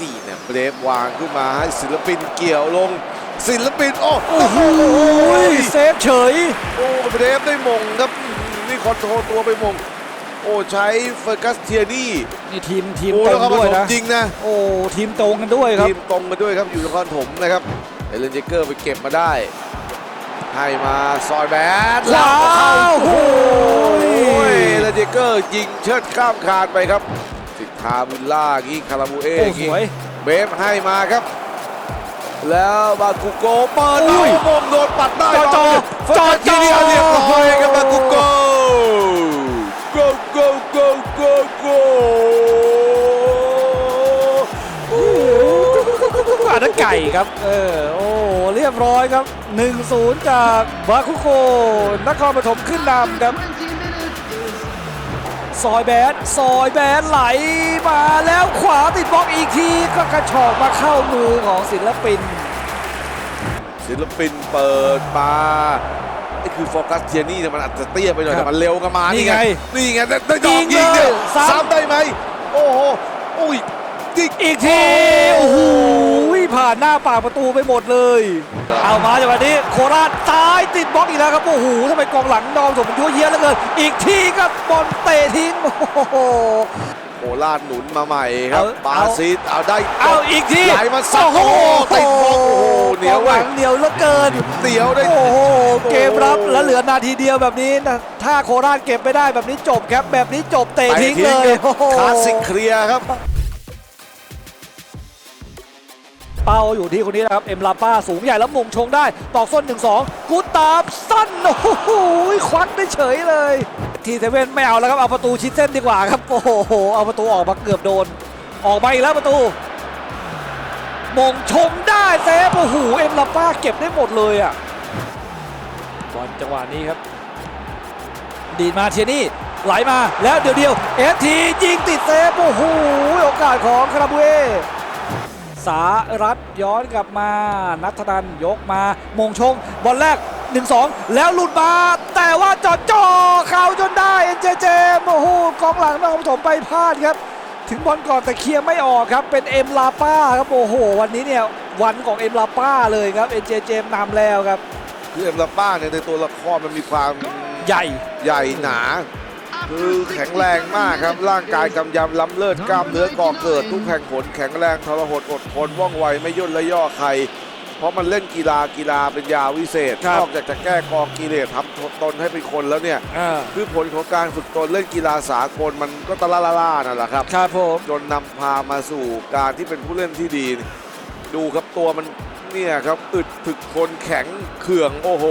นี่เนี่ยเบรฟวางขึ้นมาให้ศิลปินเกี่ยวลง ศิลปินโอ้โอ้โหเซฟเฉยโอ้เบรฟได้มงครับอืมนี่คอนโทรลตัวไปมงโอ้ใช้เฟอร์กัสเทียนี่นี่ทีมทีมโอ้ตรแล้วงเขาผด้วยสมนะจริงนะโอ้ทีมตรงกันด้วยครับทีมตรงกันด้วยครับอยู่นครถมนะครับเอเลนเจเกอร์ไปเก็บมาได้ ให้มาซอยแบดว้าวโอ้โหโอ้ยเอเลนเจเกอร์ยิงเชิดข้ามคานไปครับ สิทธาวิลล่ากี้คาราบูเอโอ้สกี้วยเบฟให้มาครับ แล้วบากุโกเปิดอุ้เอายมงโดนปัดได้จ่อจ่อเฟิร์สจ่อจ่อทีเดียวเรียบร้อยครับบากุโก go go go go go โอ้โหอันนั้นไก่ครับ เออ โอ้เรียบร้อยครับ 1-0 จากบาคุโกนครปฐมขึ้นนำครับ ซอยแบดซอยแบดไหลมาแล้วขวาติดบล็อกอีกทีก็กระชอกมาเข้ามือของศิลปิน ศิลปินเปิดมาไอ้คือโฟกัสเทียนี่เนี่ยมันอาจจะเตี้ยไปหน่อยครับแต่มันเร็วกันมานี่นี่ไงไงนี่ไงได้ได้ดอกยิยิงงเลยเนี่ยซ้ำ ซ้ำได้ไหมโอ้โหอุ้ยยิงอีกทีโอ้โหผ่าน หน้าปากประตูไปหมดเลย เอามาจากวันนี้ โคราชซ้ายติดบล็อกอีกแล้วครับ โอ้โหทำไมกองหลังนอมสมยั่วเยี้ยเหลือเกิน อีกทีก็บอลเตะทิ้ง โอ้โหโคราชหนุนมาใหม่ครับเอาบาซิสเอาได้เอาอีกทีไหลมาซัดโอ้โหติดบล็อกโอ้โหเหนียวกองหเว้ลัยงเหนียวเหลือเกินเหนียวได้โอ้โหเกมรับแล้วเหลือนาทีเดียวแบบนี้นะถ้าโคราชเก็บไม่ได้แบบนี้จบครับแบบนี้จบเตะทิ้งเลยครับโอ้โหคลาสสิกเคลียร์ครับ เป้าอยู่ที่คนนี้นะครับ เอ็มลาป้าสูงใหญ่แล้วมงชงได้ ตอกส้น 1-2 กูตามสั้น โอ้โหควักได้เฉยเลย ทีเซเว่นไม่เอาแล้วครับ เอาประตูชิดเส้นดีกว่าครับ โอ้โห เอาประตูออกมาเกือบโดน ออกมาอีกแล้วประตู มงชงได้เซฟโอ้โหเอ็มลาป้าเก็บได้หมดเลยอะบอลจังหวะนี้ครับ ดีดมาเทียนี่ไหลมาแล้วเดี๋ยวเดียวเอทียิงติดเซฟโอ้โหโอกาสของคาราบูเอ สารัตย้อนกลับมา นัทนันยกมามงชง บอลแรก 1-2 แล้วหลุดมา แต่ว่าจอดจ่อเข่าจนได้เอ็นเจเจโอ้โหกองหลังนครปฐมไปพลาดครับ ถึงบอลก่อนแต่เคลียร์ไม่ออกครับเป็นเอ็มลาป้าครับโอ้โห วันนี้เนี่ยวันของเอ็มลาป้าเลยครับเอ็นเจเจนำแล้วครับคือเอ็มลาป้าเนี่ยในตัวละครมันมีความใหญ่ใหญ่หนา คือแข็งแรงมากครับ ร่างกายกำยำล้ำเลิศกล้ามเนื้อก่อเกิด ทุกแห่งผลแข็งแรงทรหดอดทนว่องไวไม่ย่นและย่อใคร เพราะมันเล่นกีฬากีฬาเป็นยาวิเศษครับนอกจากจะแก้กองกิเลสทำตนให้เป็นคนแล้วเนี่ยอ่าคือผลของการฝึกตนเล่นกีฬาสากลมันก็ตะละละล่านั่นแหละครับครับผมจนนำพามาสู่การที่เป็นผู้เล่นที่ดี ดูครับตัวมันเนี่ยครับอึดถึกทนแข็งเขื่องโอ้โห